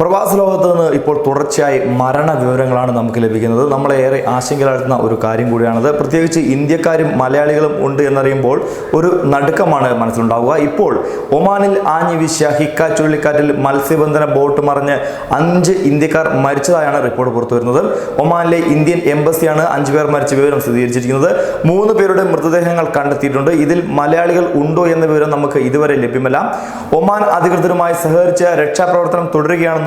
പ്രവാസ ലോകത്ത് നിന്ന് ഇപ്പോൾ തുടർച്ചയായി മരണ വിവരങ്ങളാണ് നമുക്ക് ലഭിക്കുന്നത്. നമ്മളെ ഏറെ ആശങ്കയിലാഴ്ത്തുന്ന ഒരു കാര്യം കൂടിയാണത്. പ്രത്യേകിച്ച് ഇന്ത്യക്കാരും മലയാളികളും ഉണ്ട് എന്നറിയുമ്പോൾ ഒരു നടുക്കമാണ് മനസ്സിലുണ്ടാവുക. ഇപ്പോൾ ഒമാനിൽ ആഞ്ഞു വീശിയ ഹിക്ക ചുഴലിക്കാറ്റിൽ മത്സ്യബന്ധന ബോട്ട് മറിഞ്ഞ് അഞ്ച് ഇന്ത്യക്കാർ മരിച്ചതായാണ് റിപ്പോർട്ട് പുറത്തുവരുന്നത്. ഒമാനിലെ ഇന്ത്യൻ എംബസിയാണ് അഞ്ചു പേർ മരിച്ച വിവരം സ്ഥിരീകരിച്ചിരിക്കുന്നത്. മൂന്ന് പേരുടെ മൃതദേഹങ്ങൾ കണ്ടെത്തിയിട്ടുണ്ട്. ഇതിൽ മലയാളികൾ ഉണ്ടോ എന്ന വിവരം നമുക്ക് ഇതുവരെ ലഭ്യമല്ല. ഒമാൻ അധികൃതരുമായി സഹകരിച്ച് രക്ഷാപ്രവർത്തനം തുടരുകയാണെന്നും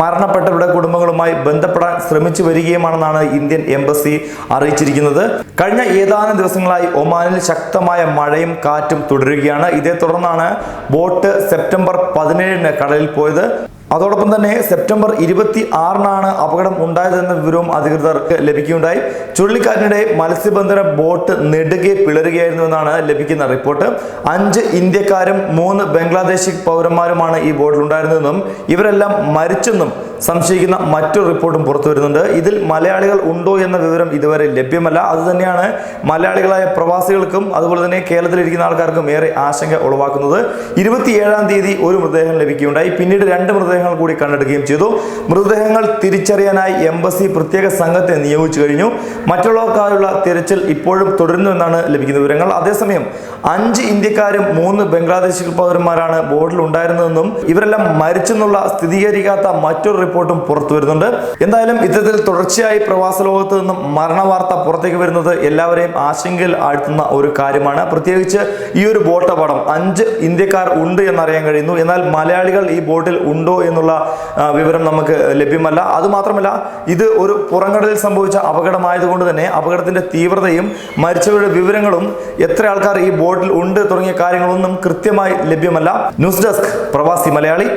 മരണപ്പെട്ടവരുടെ കുടുംബങ്ങളുമായി ബന്ധപ്പെടാൻ ശ്രമിച്ചു വരികയുമാണെന്നാണ് ഇന്ത്യൻ എംബസി അറിയിച്ചിരിക്കുന്നത്. കഴിഞ്ഞ ഏതാനും ദിവസങ്ങളായി ഒമാനിൽ ശക്തമായ മഴയും കാറ്റും തുടരുകയാണ്. ഇതേ തുടർന്നാണ് ബോട്ട് സെപ്റ്റംബർ പതിനേഴിന് കടലിൽ പോയത്. അതോടൊപ്പം തന്നെ സെപ്റ്റംബർ ഇരുപത്തി ആറിനാണ് അപകടം ഉണ്ടായതെന്ന വിവരവും അധികൃതർക്ക് ലഭിക്കുകയുണ്ടായി. ചുഴലിക്കാറ്റിനിടെ മത്സ്യബന്ധന ബോട്ട് നെടുകെ പിളരുകയായിരുന്നു എന്നാണ് ലഭിക്കുന്ന റിപ്പോർട്ട്. അഞ്ച് ഇന്ത്യക്കാരും മൂന്ന് ബംഗ്ലാദേശി പൗരന്മാരുമാണ് ഈ ബോട്ടിൽ ഉണ്ടായിരുന്നതെന്നും ഇവരെല്ലാം മരിച്ചെന്നും സംശയിക്കുന്ന മറ്റൊരു റിപ്പോർട്ടും പുറത്തു വരുന്നുണ്ട്. ഇതിൽ മലയാളികൾ ഉണ്ടോ എന്ന വിവരം ഇതുവരെ ലഭ്യമല്ല. അതുതന്നെയാണ് മലയാളികളായ പ്രവാസികൾക്കും അതുപോലെ തന്നെ കേരളത്തിലിരിക്കുന്ന ആൾക്കാർക്കും ഏറെ ആശങ്ക ഉളവാക്കുന്നത്. ഇരുപത്തിയേഴാം തീയതി ഒരു മൃതദേഹം ലഭിക്കുകയുണ്ടായി. പിന്നീട് രണ്ട് മൃതദേഹങ്ങൾ കൂടി കണ്ടെടുക്കുകയും ചെയ്തു. മൃതദേഹങ്ങൾ തിരിച്ചറിയാനായി എംബസി പ്രത്യേക സംഘത്തെ നിയോഗിച്ചു കഴിഞ്ഞു. മറ്റുള്ളവർക്കായുള്ള തിരച്ചിൽ ഇപ്പോഴും തുടരുന്നു എന്നാണ് ലഭിക്കുന്ന വിവരങ്ങൾ. അതേസമയം അഞ്ച് ഇന്ത്യക്കാരും മൂന്ന് ബംഗ്ലാദേശി പൗരന്മാരാണ് ബോർഡിൽ ഉണ്ടായിരുന്നതെന്നും ഇവരെല്ലാം മരിച്ചെന്നുള്ള സ്ഥിരീകരിക്കാത്ത മറ്റൊരു റിപ്പോർട്ടും പുറത്തു വരുന്നുണ്ട്. എന്തായാലും ഇത്തരത്തിൽ തുടർച്ചയായി പ്രവാസ ലോകത്ത് നിന്നും മരണവാർത്ത പുറത്തേക്ക് വരുന്നത് എല്ലാവരെയും ആശങ്കയിൽ ആഴ്ത്തുന്ന ഒരു കാര്യമാണ്. പ്രത്യേകിച്ച് ഈ ഒരു ബോട്ട് അപകടം അഞ്ച് ഇന്ത്യക്കാർ ഉണ്ട് എന്നറിയാൻ കഴിയുന്നു. എന്നാൽ മലയാളികൾ ഈ ബോട്ടിൽ ഉണ്ടോ എന്നുള്ള വിവരം നമുക്ക് ലഭ്യമല്ല. അതുമാത്രമല്ല ഇത് ഒരു പുറംകടലിൽ സംഭവിച്ച അപകടമായതുകൊണ്ട് തന്നെ അപകടത്തിന്റെ തീവ്രതയും മരിച്ചവരുടെ വിവരങ്ങളും എത്ര ആൾക്കാർ ഈ ബോട്ടിൽ ഉണ്ട് തുടങ്ങിയ കാര്യങ്ങളൊന്നും കൃത്യമായി ലഭ്യമല്ല. ന്യൂസ് ഡെസ്ക് പ്രവാസി മലയാളി.